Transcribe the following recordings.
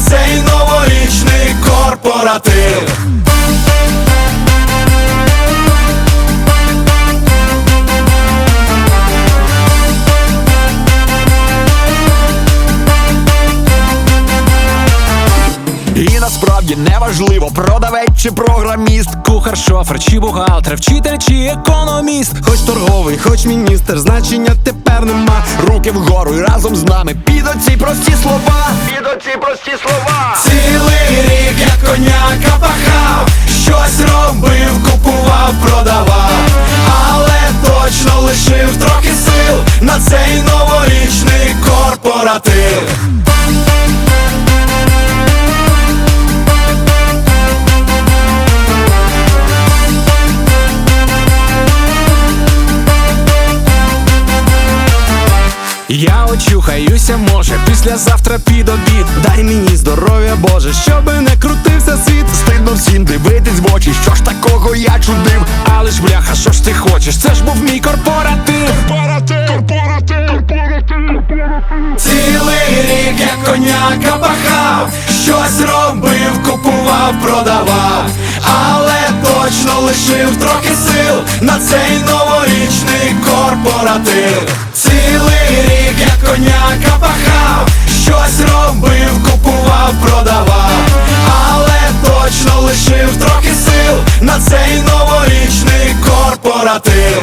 цей новорічний корпоратив. І насправді неважливо, продавець чи програміст. Кухар, шофер, чи бухгалтер, вчитель чи економіст Хоч торговий, хоч міністр, значення тепер нема. Руки вгору і разом з нами під оці прості слова. Під оці прості слова. Цілий рік я коняка пахав, щось робив, купував, продавав, але точно лишив трохи сил на цей новорічний корпоратив. Я очухаюся, може, післязавтра під обід Дай мені здоров'я, Боже, щоби не крутився світ. Стидно всім дивитись в очі, що ж такого я чудив. Але ж бляха, що ж ти хочеш? Це ж був мій корпоратив Цілий рік я коняка пахав, щось робив, купував, продавав, але точно лишив трохи сил на цей новорічний корпоратив. Цілий рік я коняка пахав, щось робив, купував, продавав, але точно лишив трохи сил на цей новорічний корпоратив.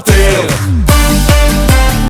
точно